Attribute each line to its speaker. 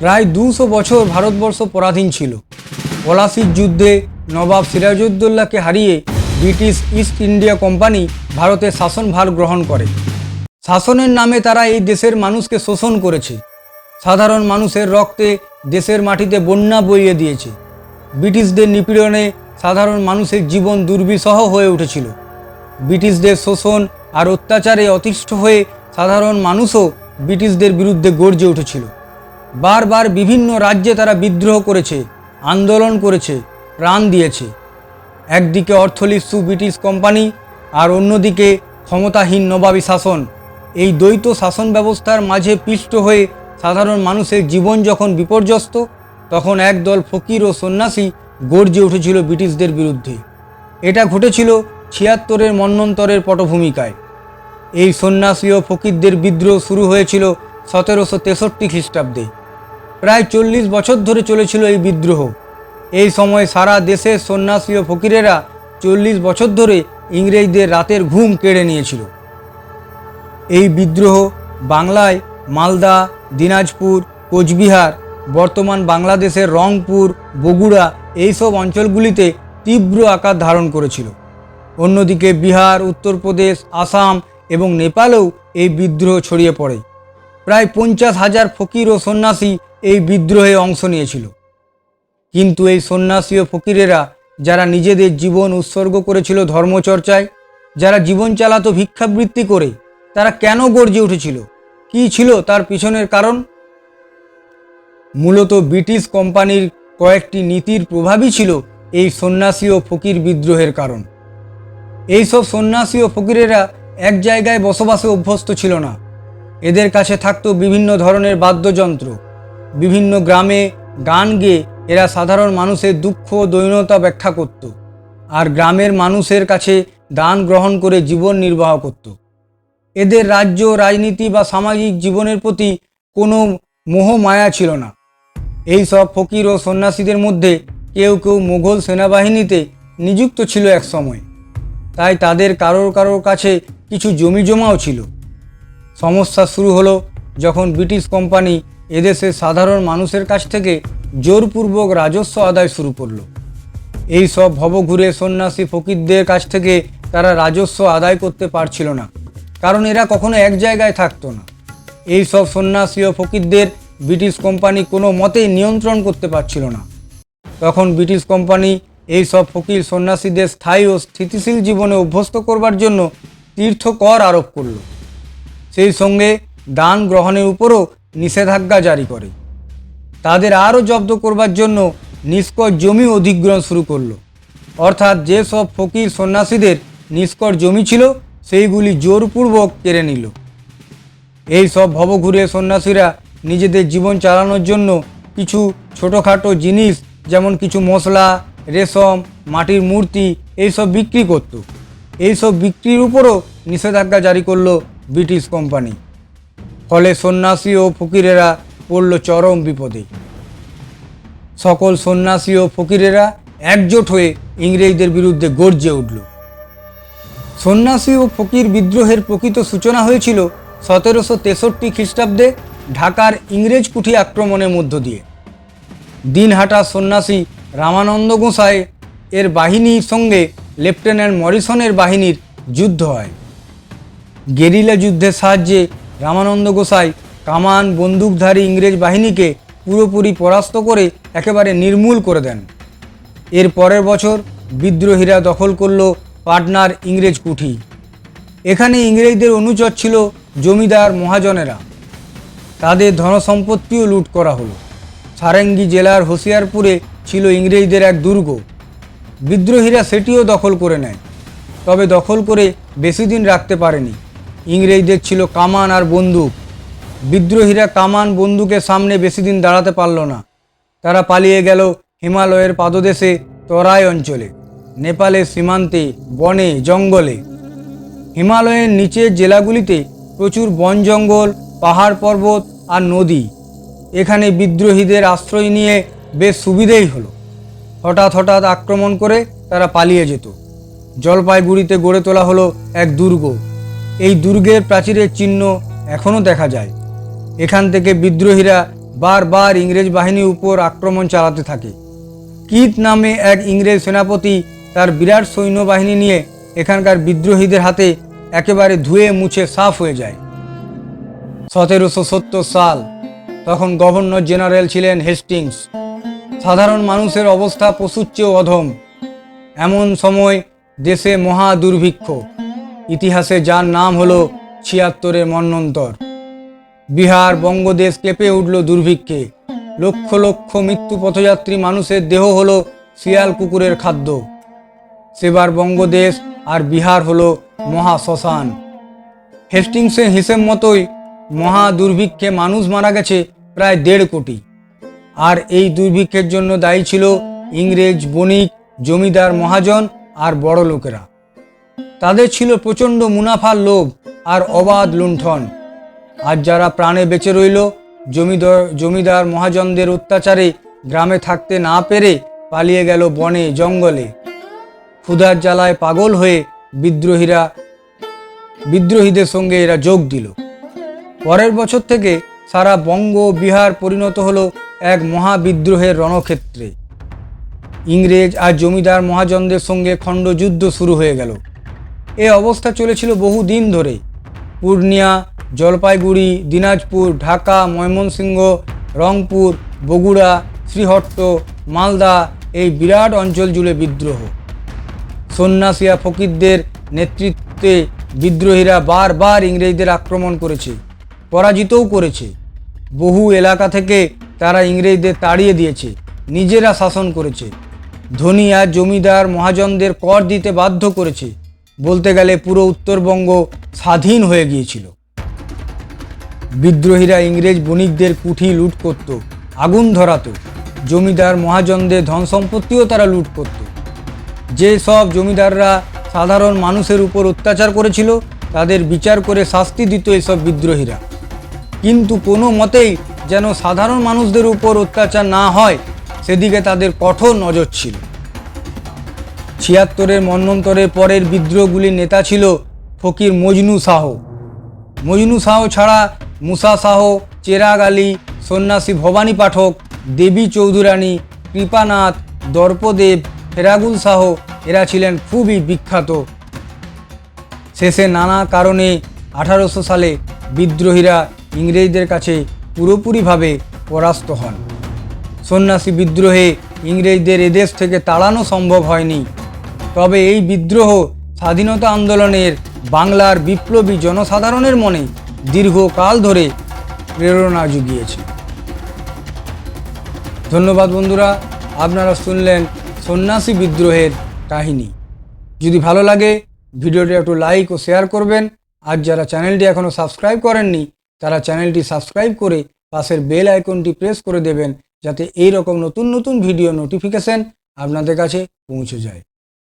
Speaker 1: প্রায় দুশো বছর ভারতবর্ষ পরাধীন ছিল। পলাশির যুদ্ধে নবাব সিরাজউদ্দৌলাকে হারিয়ে ব্রিটিশ ইস্ট ইন্ডিয়া কোম্পানি ভারতের শাসনভার গ্রহণ করে। শাসনের নামে তারা এই দেশের মানুষকে শোষণ করেছে। সাধারণ মানুষের রক্তে দেশের মাটিতে বন্যা বইয়ে দিয়েছে। ব্রিটিশদের নিপীড়নে সাধারণ মানুষের জীবন দুর্বিষহ হয়ে উঠেছিল। ব্রিটিশদের শোষণ আর অত্যাচারে অতিষ্ঠ হয়ে সাধারণ মানুষও ব্রিটিশদের বিরুদ্ধে গর্জে উঠেছিল। বারবার বিভিন্ন রাজ্যে তারা বিদ্রোহ করেছে, আন্দোলন করেছে, প্রাণ দিয়েছে। একদিকে অর্থলিস্টু ব্রিটিশ কোম্পানি আর অন্যদিকে ক্ষমতাহীন নবাবী শাসন। এই দ্বৈত শাসন ব্যবস্থার মাঝে পিষ্ট হয়ে সাধারণ মানুষের জীবন যখন বিপর্যস্ত, তখন একদল ফকির ও সন্ন্যাসী গর্জে উঠেছিল ব্রিটিশদের বিরুদ্ধে। এটা ঘটেছিল ছিয়াত্তরের মন্বন্তরের পটভূমিকায়। এই সন্ন্যাসী ও ফকিরদের বিদ্রোহ শুরু হয়েছিল সতেরোশো তেষট্টি খ্রিস্টাব্দে। প্রায় চল্লিশ বছর ধরে চলেছিল এই বিদ্রোহ। এই সময় সারা দেশের সন্ন্যাসী ও ফকিরেরা চল্লিশ বছর ধরে ইংরেজদের রাতের ঘুম কেড়ে নিয়েছিল। এই বিদ্রোহ বাংলায় মালদা, দিনাজপুর, কোচবিহার, বর্তমান বাংলাদেশের রংপুর, বগুড়া এইসব অঞ্চলগুলিতে তীব্র আকার ধারণ করেছিল। অন্যদিকে বিহার, উত্তরপ্রদেশ, আসাম এবং নেপালেও এই বিদ্রোহ ছড়িয়ে পড়ে। প্রায় পঞ্চাশ হাজার ফকির ও সন্ন্যাসী এই বিদ্রোহে অংশ নিয়েছিল। কিন্তু এই সন্ন্যাসী ও ফকিরেরা যারা নিজেদের জীবন উৎসর্গ করেছিল ধর্মচর্চায়, যারা জীবন চালাতো ভিক্ষাবৃত্তি করে, তারা কেন গর্জে উঠেছিল? কী ছিল তার পিছনের কারণ? মূলত ব্রিটিশ কোম্পানির কয়েকটি নীতির প্রভাবই ছিল এই সন্ন্যাসী ও ফকির বিদ্রোহের কারণ। এইসব সন্ন্যাসী ও ফকিরেরা এক জায়গায় বসবাসে অভ্যস্ত ছিল না। এদের কাছে থাকতো বিভিন্ন ধরনের বাদ্যযন্ত্র। বিভিন্ন গ্রামে গান গেয়ে এরা সাধারণ মানুষের দুঃখ দৈনতা ব্যাখ্যা করত আর গ্রামের মানুষের কাছে দান গ্রহণ করে জীবন নির্বাহ করত। এদের রাজ্য, রাজনীতি বা সামাজিক জীবনের প্রতি কোনো মোহ মায়া ছিল না। এই সব ফকির ও সন্ন্যাসীদের মধ্যে কেউ কেউ মুঘল সেনাবাহিনীতে নিযুক্ত ছিল এক সময়। তাই তাদের কারোর কারোর কাছে কিছু জমি জমাও ছিল। সমস্যা শুরু হলো যখন ব্রিটিশ কোম্পানি এদেশের সাধারণ মানুষের কাছ থেকে জোরপূর্বক রাজস্ব আদায় শুরু করল। এই সব ভবঘুরে সন্ন্যাসী ফকিরদের কাছ থেকে তারা রাজস্ব আদায় করতে পারছিল না, কারণ এরা কখনো এক জায়গায় থাকতো না। এই সব সন্ন্যাসী ও ফকিরদের ব্রিটিশ কোম্পানি কোনো মতেই নিয়ন্ত্রণ করতে পারছিল না। তখন ব্রিটিশ কোম্পানি এই সব ফকির সন্ন্যাসীদের স্থায়ী ও স্থিতিশীল জীবনে অভ্যস্ত করবার জন্য তীর্থ কর আরোপ করল। সেই সঙ্গে দান গ্রহণের উপরও নিষেধাজ্ঞা জারি করে। তাদের আরও জব্দ করবার জন্য নিষ্কর জমি অধিগ্রহণ শুরু করল। অর্থাৎ যে সব ফকির সন্ন্যাসীদের নিষ্কর জমি ছিল, সেইগুলি জোরপূর্বক কেড়ে নিল। এই সব ভবঘুরে সন্ন্যাসীরা নিজেদের জীবন চালানোর জন্য কিছু ছোটোখাটো জিনিস, যেমন কিছু মশলা, রেশম, মাটির মূর্তি এইসব বিক্রি করত। এইসব বিক্রির উপরও নিষেধাজ্ঞা জারি করল ব্রিটিশ কোম্পানি। ফলে সন্ন্যাসী ও ফকিরেরা পড়ল চরম বিপদে। সকল সন্ন্যাসী ও ফকিরেরা একজোট হয়ে ইংরেজদের বিরুদ্ধে গর্জে উঠল। সন্ন্যাসী ও ফকির বিদ্রোহের প্রকৃত সূচনা হয়েছিল সতেরোশো তেষট্টি খ্রিস্টাব্দে ঢাকার ইংরেজ কুঠি আক্রমণের মধ্য দিয়ে। দিনহাটা সন্ন্যাসী রামানন্দ গোসাই এর বাহিনীর সঙ্গে লেফটেন্যান্ট মরিসনের বাহিনীর যুদ্ধ হয়। গেরিলা যুদ্ধের সাহায্যে রামানন্দ গোসাই কামান বন্দুকধারী ইংরেজ বাহিনীকে পুরোপুরি পরাস্ত করে একেবারে নির্মূল করে দেন। এর পরের বছর বিদ্রোহীরা দখল করল পাটনার ইংরেজ কুঠি। এখানে ইংরেজদের অনুচর ছিল জমিদার মহাজনেরা। তাদের ধনসম্পত্তিও লুট করা হলো। সারেঙ্গি জেলার হোসিয়ারপুরে ছিল ইংরেজদের এক দুর্গ। বিদ্রোহীরা সেটিও দখল করে নেয়। তবে দখল করে বেশি দিন রাখতে পারেনি। ইংরেজদের ছিল কামান আর বন্দুক। বিদ্রোহীরা কামান বন্দুকের সামনে বেশি দিন দাঁড়াতে পারল না। তারা পালিয়ে গেল হিমালয়ের পাদদেশে তরাই অঞ্চলে, নেপালের সীমান্তে, বনে, জঙ্গলে। হিমালয়ের নিচের জেলাগুলিতে প্রচুর বন জঙ্গল, পাহাড় পর্বত আর নদী। এখানে বিদ্রোহীদের আশ্রয় নিয়ে বেশ সুবিধেই হলো। হঠাৎ হঠাৎ আক্রমণ করে তারা পালিয়ে যেত। জলপাইগুড়িতে গড়ে তোলা হলো এক দুর্গ। এই দুর্গের প্রাচীরের চিহ্ন এখনও দেখা যায়। এখান থেকে বিদ্রোহীরা বারবার ইংরেজ বাহিনীর উপর আক্রমণ চালাতে থাকে। কিট নামে এক ইংরেজ সেনাপতি তার বিরাট সৈন্যবাহিনী নিয়ে এখানকার বিদ্রোহীদের হাতে একেবারে ধুয়ে মুছে সাফ হয়ে যায়। সতেরোশো সত্তর সাল, তখন গভর্নর জেনারেল ছিলেন হেস্টিংস। সাধারণ মানুষের অবস্থা পশুর চেয়েও অধম। এমন সময় দেশে মহা দুর্ভিক্ষ। ইতিহাসে যার নাম হলো ছিয়াত্তরের মন্বন্তর বিহার বঙ্গদেশ কেঁপে উঠল দুর্ভিক্ষে। লক্ষ লক্ষ মৃত্যু পথযাত্রী মানুষের দেহ হলো শিয়াল কুকুরের খাদ্য। সেবার বঙ্গদেশ আর বিহার হলো মহা শ্মশান। হেস্টিংসের হিসেব মতোই মহা দুর্ভিক্ষে মানুষ মারা গেছে প্রায় দেড় কোটি। আর এই দুর্ভিক্ষের জন্য দায়ী ছিল ইংরেজ বণিক, জমিদার মহাজন আর বড় লোকেরা তাদের ছিল প্রচণ্ড মুনাফার লোভ আর অবাধ লুণ্ঠন। আর যারা প্রাণে বেঁচে রইল, জমিদার জমিদার মহাজনদের অত্যাচারে গ্রামে থাকতে না পেরে পালিয়ে গেল বনে জঙ্গলে। ক্ষুধার জ্বালায় পাগল হয়ে বিদ্রোহীরা বিদ্রোহীদের সঙ্গে এরা যোগ দিল। পরের বছর থেকে সারা বঙ্গ বিহার পরিণত হলো এক মহাবিদ্রোহের রণক্ষেত্রে। ইংরেজ আর জমিদার মহাজনদের সঙ্গে খণ্ডযুদ্ধ শুরু হয়ে গেল। এ অবস্থা চলেছিল বহু দিন ধরে পূর্ণিয়া, জলপাইগুড়ি, দিনাজপুর, ঢাকা, ময়মনসিংহ, রংপুর, বগুড়া, শ্রীহট্ট, মালদা এই বিরাট অঞ্চল জুড়ে বিদ্রোহ। সন্ন্যাসিয়া ফকিরদের নেতৃত্বে বিদ্রোহীরা বারবার ইংরেজদের আক্রমণ করেছে, পরাজিতও করেছে। বহু এলাকা থেকে তারা ইংরেজদের তাড়িয়ে দিয়েছে, নিজেরা শাসন করেছে। ধনী আর জমিদার মহাজনদের কর দিতে বাধ্য করেছে। বলতে গেলে পুরো উত্তরবঙ্গ স্বাধীন হয়ে গিয়েছিল। বিদ্রোহীরা ইংরেজ বণিকদের কুঠি লুট করত, আগুন ধরাতো, জমিদার মহাজনদের ধন সম্পত্তিও তারা লুট করত। যে সব জমিদাররা সাধারণ মানুষের উপর অত্যাচার করেছিল, তাদের বিচার করে শাস্তি দিত এসব বিদ্রোহীরা। কিন্তু কোনো মতেই যেন সাধারণ মানুষদের উপর অত্যাচার না হয়, সেদিকে তাদের কঠোর নজর ছিল। ছিয়াত্তরের মন্বন্তরের পরের বিদ্রোহগুলির নেতা ছিল ফকির মজনু শাহ মজনু শাহ ছাড়া মুসা শাহ চেরাগ আলী, সন্ন্যাসী ভবানী পাঠক, দেবী চৌধুরানী, কৃপানাথ, দর্পদেব ফেরাগুল শাহ এরা ছিলেন খুবই বিখ্যাত। শেষে নানা কারণে আঠারোশো সালে বিদ্রোহীরা ইংরেজদের কাছে পুরোপুরিভাবে পরাস্ত হন। সন্ন্যাসী বিদ্রোহে ইংরেজদের এদেশ থেকে তাড়ানো সম্ভব হয়নি। তবে এই বিদ্রোহ স্বাধীনতা আন্দোলনের বাংলার বিপ্লবী জনসাধারণের মনে দীর্ঘকাল ধরে প্রেরণা জুগিয়েছে। ধন্যবাদ বন্ধুরা, আপনারা শুনলেন সন্ন্যাসী বিদ্রোহের কাহিনী। যদি ভালো লাগে, ভিডিওটি একটু লাইক ও শেয়ার করবেন। আর যারা চ্যানেলটি এখনও সাবস্ক্রাইব করেননি, তারা চ্যানেলটি সাবস্ক্রাইব করে পাশের বেল আইকনটি প্রেস করে দেবেন, যাতে এই রকম নতুন নতুন ভিডিও নোটিফিকেশন আপনাদের কাছে পৌঁছে যায়।